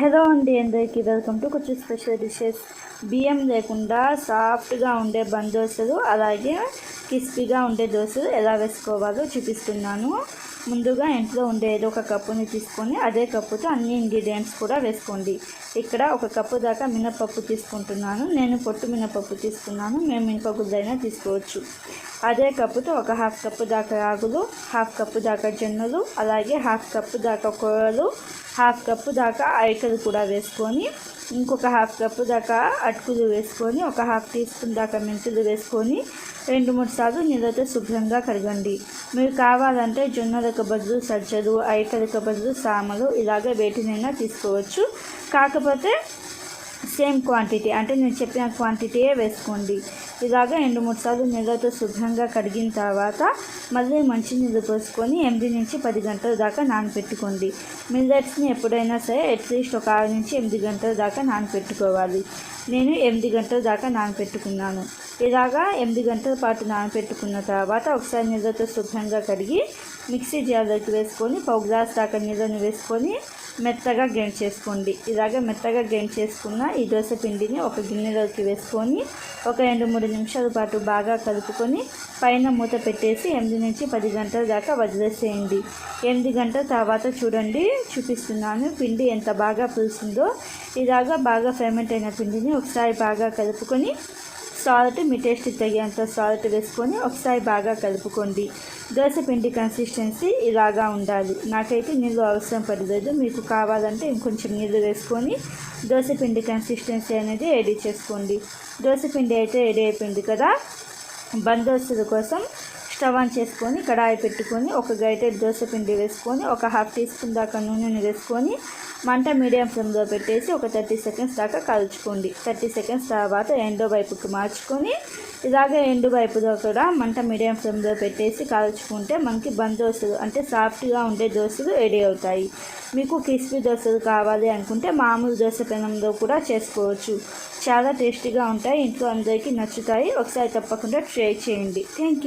Hello అండి అందరికీ welcome to కొంచెం స్పెషల్ డిషెస్. బియ్యం లేకుండా సాఫ్ట్గా ఉండే బంద్ దోశలు అలాగే క్రిస్పీగా ఉండే దోశలు ఎలా వేసుకోవాలో చూపిస్తున్నాను. ముందుగా ఇంట్లో ఉండే ఏదో ఒక కప్పుని తీసుకొని అదే కప్పుతో అన్ని ఇంగ్రీడియంట్స్ కూడా వేసుకోండి. ఇక్కడ ఒక కప్పు దాకా మినపప్పు తీసుకుంటున్నాను. నేను పొట్టు మినపప్పు తీసుకున్నాను. మేము మినపగుద్దైనా తీసుకోవచ్చు. అదే కప్పుతో ఒక హాఫ్ కప్పు దాకా రాగులు హాఫ్ కప్పు దాకా జొన్నలు అలాగే హాఫ్ కప్పు దాకా కూరలు హాఫ్ కప్పు దాకా అరికలు కూడా వేసుకొని ఇంకొక హాఫ్ కప్పు దాకా అటుకులు వేసుకొని ఒక హాఫ్ టీ స్పూన్ దాకా మెంతులు వేసుకొని రెండు మూడు సార్లు నీళ్ళతో శుభ్రంగా కడగండి. మీరు కావాలంటే జొన్నలకు బదులు సజ్జలు అరికలకు బదులు సామలు ఇలాగే వేటినైనా తీసుకోవచ్చు. కాకపోతే సేమ్ క్వాంటిటీ అంటే నేను చెప్పిన క్వాంటిటీయే వేసుకోండి. ఇలాగ రెండు మూడు సార్లు నీళ్ళతో శుభ్రంగా కడిగిన తర్వాత మళ్ళీ మంచినీళ్ళు పోసుకొని ఎనిమిది నుంచి పది గంటల దాకా నానపెట్టుకోండి. మిల్లెట్స్ని ఎప్పుడైనా సరే అట్లీస్ట్ ఒక ఆరు నుంచి ఎనిమిది గంటల దాకా నానపెట్టుకోవాలి. నేను ఎనిమిది గంటల దాకా నానపెట్టుకున్నాను. ఇలాగా ఎనిమిది గంటల పాటు నానపెట్టుకున్న తర్వాత ఒకసారి నీళ్ళతో శుభ్రంగా కడిగి మిక్సీ జార్లోకి వేసుకొని పావు గ్లాస్ దాకా నీళ్ళని వేసుకొని మెత్తగా గ్రైండ్ చేసుకోండి. ఇలాగే మెత్తగా గ్రైండ్ చేసుకున్న ఈ దోశ పిండిని ఒక గిన్నెలోకి వేసుకొని ఒక రెండు మూడు నిమిషాల పాటు బాగా కలుపుకొని పైన మూత పెట్టేసి ఎనిమిది నుంచి పది గంటల దాకా వదిలేసేయండి. ఎనిమిది గంటల తర్వాత చూడండి చూపిస్తున్నాను పిండి ఎంత బాగా పులుస్తుందో ఇలాగా బాగా ఫెర్మెంట్ అయిన పిండిని ఒకసారి బాగా కలుపుకొని సాల్ట్ మీ టేస్ట్ తగినంత సాల్ట్ వేసుకొని ఒకసారి బాగా కలుపుకోండి. దోశ పిండి కన్సిస్టెన్సీ ఇలాగా ఉండాలి. నాకైతే నీళ్ళు అవసరం పడలేదు. మీకు కావాలంటే ఇంకొంచెం నీళ్ళు వేసుకొని దోశ పిండి కన్సిస్టెన్సీ అనేది రెడీ చేసుకోండి. దోశ పిండి అయితే రెడీ అయిపోయింది కదా? బందోస్తుల కోసం స్టవ్ ఆన్ చేసుకొని కడాయి పెట్టుకొని ఒక గైటెడ్ దోశ పిండి వేసుకొని ఒక హాఫ్ టీ స్పూన్ దాకా నూనెని వేసుకొని మంట మీడియం ఫ్లేమ్లో పెట్టేసి ఒక థర్టీ సెకండ్స్ దాకా కాల్చుకోండి. థర్టీ సెకండ్స్ తర్వాత ఎండో వైపుకి మార్చుకొని ఇలాగే ఎండు వైపులో కూడా మంట మీడియం ఫ్లేమ్లో పెట్టేసి కాల్చుకుంటే మనకి బంద్ దోశలు అంటే సాఫ్ట్గా ఉండే దోశలు రెడీ అవుతాయి. మీకు క్రిస్పీ దోశలు కావాలి అనుకుంటే మామూలు దోశ పెనంలో కూడా చేసుకోవచ్చు. చాలా టేస్టీగా ఉంటాయి. ఇంట్లో అందరికీ నచ్చుతాయి. ఒకసారి తప్పకుండా ట్రై చేయండి. Thank you.